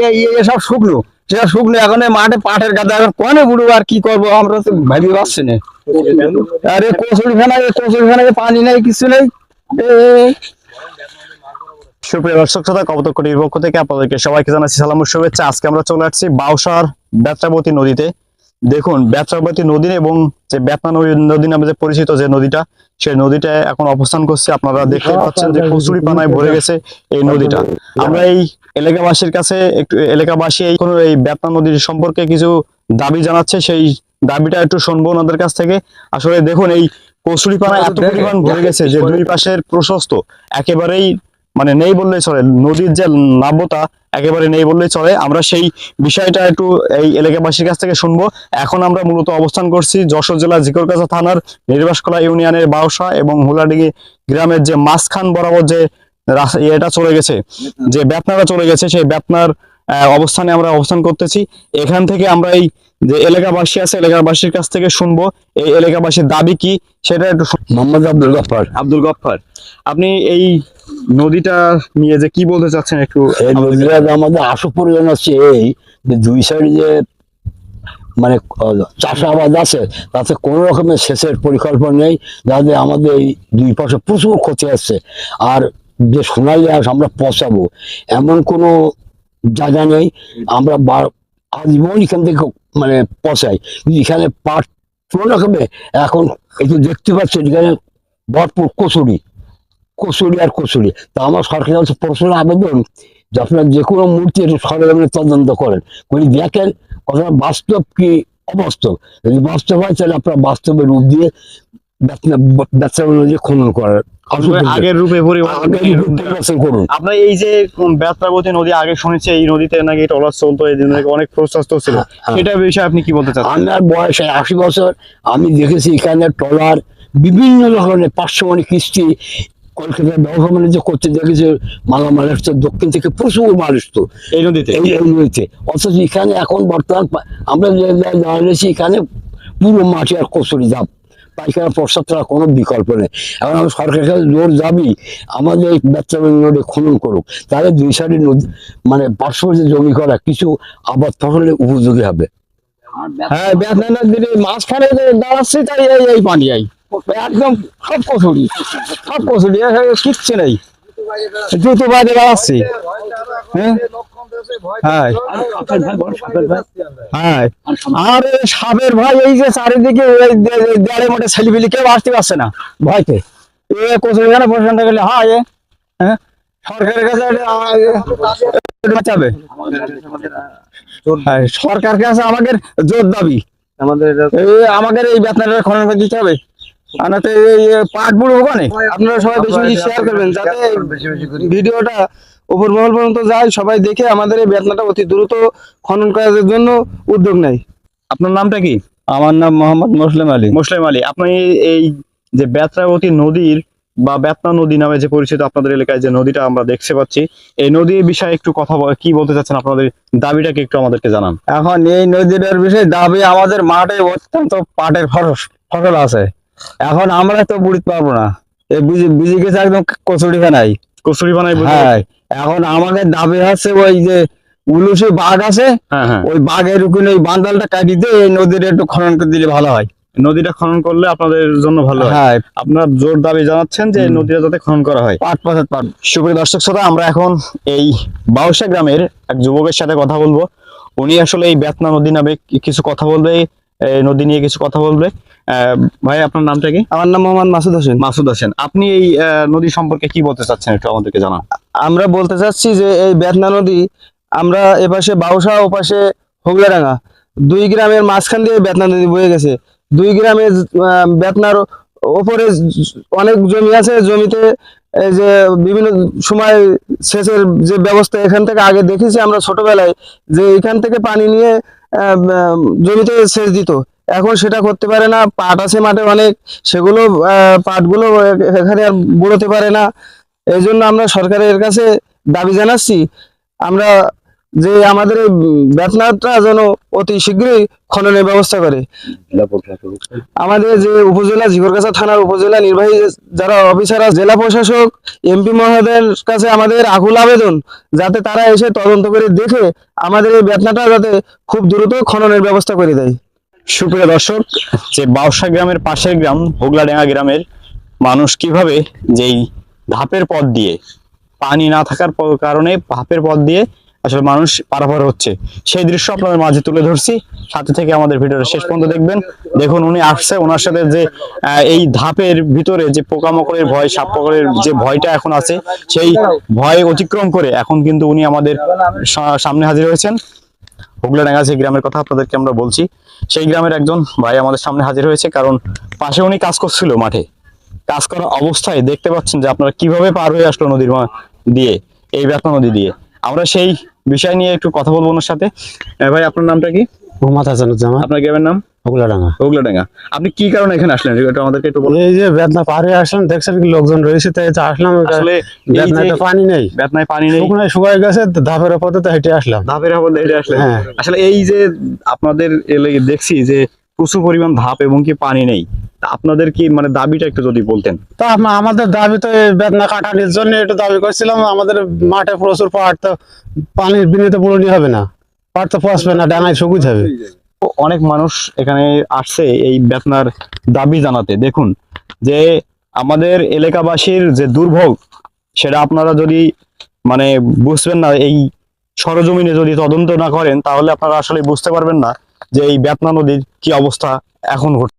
এ- এ- এসব শুকনো। সেটা শুকনো এখন মাঠে পাটের গাদা এখন কনে বুড়ো আর কি করব আমরা তো ভাবি পাচ্ছি না। আরে কচুরি খানা কচুরি খানা পানি নেই কিছু নেই। সুপ্রিয় দর্শক শ্রোতা পক্ষ থেকে আপনাদেরকে সবাইকে জানাচ্ছি সালাম শুভেচ্ছা। আজকে আমরা চলে আসছি বাউসার বেত্রাবতী নদীতে। দেখুন বেত্রাবতী নদী এবং যে বেতনা নদী নদী নামে যে পরিচিত যে নদীটা সেই নদীটা এখন অবস্থান করছে। আপনারা দেখতে পাচ্ছেন যে কচুরি পানায় ভরে গেছে এই নদীটা। আমরা এই এলাকাবাসীর কাছে একটু এলাকাবাসী এই কোনো এই বেতনা নদীর সম্পর্কে কিছু দাবি জানাচ্ছে সেই দাবিটা একটু শুনব ওনাদের কাছ থেকে। আসলে দেখুন এই কচুরি পানা এত পরিমাণ ভরে গেছে যে দুই পাশের প্রশস্ত একেবারেই মানে নেই বললেই চলে। নদীর যে নাব্যতা একেবারে নেই বললেই চলে। আমরা সেই বিষয়টা একটু এই এলাকাবাসীর কাছ থেকে শুনব। এখন আমরা মূলত অবস্থান করছি যশোর জেলা জিকরগাছা থানার নির্বাসকলা ইউনিয়নের বাউসা এবং হুলাডিগি গ্রামের যে মাঝখান বরাবর যে এটা চলে গেছে। যে ব্যাপনাটা চলে গেছে সেই ব্যাপনার অবস্থানে আমরা অবস্থান করতেছি। এখান থেকে আমরা এই যে এলাকাবাসী আছে এলাকাবাসীর কাছ থেকে শুনব এই এলাকাবাসীর দাবি কি সেটা একটু মোহাম্মদ আব্দুল গফার আব্দুল গফফার আপনি এই নদীটা নিয়ে যে কি বলতে চাচ্ছেন একটু নদীটা আমাদের আশু প্রয়োজন হচ্ছে এই যে দুই সাইড যে মানে চাষাবাদ আছে তাতে কোনো রকমের সেচের পরিকল্পনা নেই যাতে আমাদের এই দুই পাশে প্রচুর ক্ষতি আসছে আর যে সোনালি আঁশ আমরা পচাবো, এমন কোনো জায়গা নেই, আমরা আজীবন এখান থেকে মানে পচাই। এখানে পাট রকমে এখন একটু দেখতে পাচ্ছেন এখানে ভরপুর কচুরি কচুরি আর কচুরি। তা আমার সরকারের কাছে প্রশ্ন আবেদন, যে আপনার যে কোনো মূর্তি একটু সরকারের তদন্ত করেন। করে, দেখেন কথাটা বাস্তব কি অবাস্তব। যদি বাস্তব হয়, তাহলে আপনার বাস্তবের রূপ দিয়ে ব্যবসা অনুযায়ী খনন করার আগের রূপে পরিবর্তন আগের রূপ পরিবর্তন করুন। আপনার এই যে বেত্রাবতী নদী আগে শুনেছি এই নদীতে নাকি টলার চলতো এই অনেক প্রশস্ত ছিল। হ্যাঁ। সেটা বিষয়ে আপনি কি বলতে আমার বয়স আশি বছর আমি দেখেছি এখানে ট্রলার বিভিন্ন ধরনের মানে কিস্তি কলকাতার ব্যবসা বাণিজ্য করতে দেখেছি মালামাল আসতো দক্ষিণ থেকে প্রচুর মাল আসতো। এই নদীতে? এই নদীতে। অথচ এখানে এখন বর্তমান আমরা দাঁড়িয়েছি এখানে পুরো মাটি আর কচুরি দাম পাইকারা প্রস্তাব ছাড়া কোনো বিকল্প নেই। এখন আমি সরকারের কাছে জোর যাবি আমাদের এই বাচ্চা নদী খনন করুক। তাহলে দুই সাইডে নদী মানে পার্শ্ববর্তী জমি করা, কিছু আবাদ ফসলের উপযোগী হবে। হ্যাঁ বেতনা নদীর মাঝখানে দাঁড়াচ্ছি, তাই এই এই পানি আই। একদম সব কচুরি সব কচুরি কিচ্ছু নেই। জুতো বাজে দাঁড়াচ্ছি। হ্যাঁ? হ্যাঁ। হ্যাঁ। আর সাপের ভয় এই যে চারিদিকে এই দে- দে- দেয়ালে মোটে ছেলেপিলি কেউ আসতে পারছে না। ভয়তে। এ কচুরি খানে গেলে হয় হ্যাঁ সরকারের কাছে বাঁচাবে। হ্যাঁ সরকার কাছে আমাদের জোর দাবি। আমাদের এই আমাদের এই বেতনাটা খনন দিতে হবে। আর না তো এই এই পাট বুড়ো ওখানে আপনারা সবাই বেশি বেশি শেয়ার করবেন যাতে ভিডিওটা উপর মহল পর্যন্ত যায় সবাই দেখে আমাদের এই বেতনাটা অতি দ্রুত খনন করার জন্য উদ্যোগ নেয়। আপনার নামটা কি? আমার নাম মোহাম্মদ মুসলিম আলী। মুসলিম আলী আপনি এই যে বেত্রাবতী নদীর বা বেতনা নদী নামে যে পরিচিত আপনাদের এলাকায় যে নদীটা আমরা দেখতে পাচ্ছি এই নদীর বিষয়ে একটু কথা বল- কি বলতে চাচ্ছেন? আপনাদের দাবিটাকে একটু আমাদেরকে জানান। এখন এই নদীটার বিষয়ে দাবি আমাদের মাঠে অত্যন্ত পাটের ফসল ফসল আছে। এখন আমরা তো বুড়িতে পারব না। এই বুঝি গেছে একদম কচুরি খানাই কচুরি বানাই হ্যাঁ। এখন আমাদের দাবি আছে ওই যে উলুসি বাঘ আছে হ্যাঁ হ্যাঁ। ওই বাঘের ওখানে ওই বান্দালটা কাটি দিয়ে এই নদীর একটু খনন করে দিলে ভালো হয়। নদীটা খনন করলে আপনাদের জন্য ভালো হয়। হ্যাঁ। আপনার জোর দাবি জানাচ্ছেন যে নদীটা যাতে খনন করা হয়। পাট পাশে পাট সুপ্রিয় দর্শক শ্রোতা আমরা এখন এই বাউসা গ্রামের এক যুবকের সাথে কথা বলব। উনি আসলে এই বেতনা নদী নামে কিছু কথা বলবে। নদী নিয়ে কিছু কথা বলবে। ভাই আপনার নামটা কি? আমার নাম মোহাম্মদ মাসুদ হোসেন। মাসুদ হোসেন। আপনি এই নদী সম্পর্কে কি বলতে চাচ্ছেন একটু আমাদেরকে জানান। আমরা বলতে চাচ্ছি যে এই বেতনা নদী আমরা এপাশে বাউসা ও পাশে হোগলাডাঙ্গা। দুই গ্রামের মাঝখান দিয়ে বেতনা নদী বয়ে গেছে। দুই গ্রামের বেতনার ওপরে অনেক জমি আছে। জমিতে এই যে বিভিন্ন সময় সেচের যে ব্যবস্থা এখান থেকে আগে দেখেছি। আমরা ছোটবেলায় যে এখান থেকে পানি নিয়ে জমিতে সেচ দিত। এখন সেটা করতে পারে না, পাট আছে মাঠে অনেক, সেগুলো পাটগুলো এখানে আর বুড়োতে পারে না। এই জন্য আমরা সরকারের কাছে দাবি জানাচ্ছি, আমরা যে আমাদের এই বেতনাটা যেন অতি শীঘ্রই খননের ব্যবস্থা করে। আমাদের যে উপজেলা জিগরগাছা থানার উপজেলা নির্বাহী যারা অফিসার জেলা প্রশাসক, এমপি মহোদয়ের কাছে আমাদের আকুল আবেদন, যাতে তারা এসে তদন্ত করে দেখে আমাদের এই বেতনাটা যাতে খুব দ্রুত খননের ব্যবস্থা করে দেয়। সুপ্রিয় দর্শক, যে বাউসা গ্রামের পাশের গ্রাম, হোগলাডাঙ্গা গ্রামের মানুষ কীভাবে যেই ধাপের পথ দিয়ে পানি না থাকার কারণে ধাপের পথ দিয়ে আসলে মানুষ পারাপার হচ্ছে। সেই দৃশ্য আপনাদের মাঝে তুলে ধরছি। সাথে থেকে আমাদের ভিডিওটা শেষ পর্যন্ত দেখবেন। দেখুন, উনি আসছে, ওনার সাথে যে এই ধাপের ভিতরে যে পোকামাকড়ের ভয় সাপ পোকারের যে ভয়টা এখন আছে, সেই ভয় অতিক্রম করে এখন কিন্তু উনি আমাদের সামনে হাজির হয়েছেন। হুগলাডাঙ্গা যে গ্রামের কথা আপনাদেরকে আমরা বলছি। সেই গ্রামের একজন ভাই আমাদের সামনে হাজির হয়েছে, কারণ পাশে উনি কাজ করছিল মাঠে। কাজ করা অবস্থায় দেখতে পাচ্ছেন যে আপনারা কীভাবে পার হয়ে আসলো নদীর দিয়ে, এই বেতনা নদী দিয়ে। আমরা সেই বিষয় নিয়ে একটু কথা বলব ওনার সাথে। ভাই আপনার নামটা কি? মোহাম্মদ হাসানুজ্জামান। আপনার গ্রামের নাম? ওগুলাডাঙ্গা। হুগলাডাঙ্গা আপনি কি কারণে এখানে আসলেন? এটা আমাদেরকে একটু বলুন। এই যে বেদনা পার হয়ে আসলাম দেখছেন কি লোকজন রয়েছে তাই আসলাম। আসলে পানি নেই। পানি নেই। ওখানে শুকায় গেছে ধাপের পথে তো হেঁটে আসলাম। ধাপের হেঁটে হ্যাঁ। আসলে এই যে আপনাদের দেখছি যে প্রচুর পরিমাণ ধাপ এবং কি পানি নেই। আপনাদের কি মানে দাবিটা একটু যদি বলতেন? তো আমাদের দাবি তো বেদনা কাটানোর জন্য একটু দাবি করছিলাম। আমাদের মাঠে প্রচুর পাহাড় তো পানির বিনীত পূরণই হবে না। পাহাড় তো পচবে না ডাঙায় সবুজ হবে। অনেক মানুষ এখানে আসছে এই বেতনার দাবি জানাতে। দেখুন যে আমাদের এলাকাবাসীর যে দুর্ভোগ সেটা আপনারা যদি মানে বুঝবেন না এই সরজমিনে যদি তদন্ত না করেন তাহলে আপনারা আসলে বুঝতে পারবেন না। যে এই বেতনা নদীর কি অবস্থা এখন ঘটছে?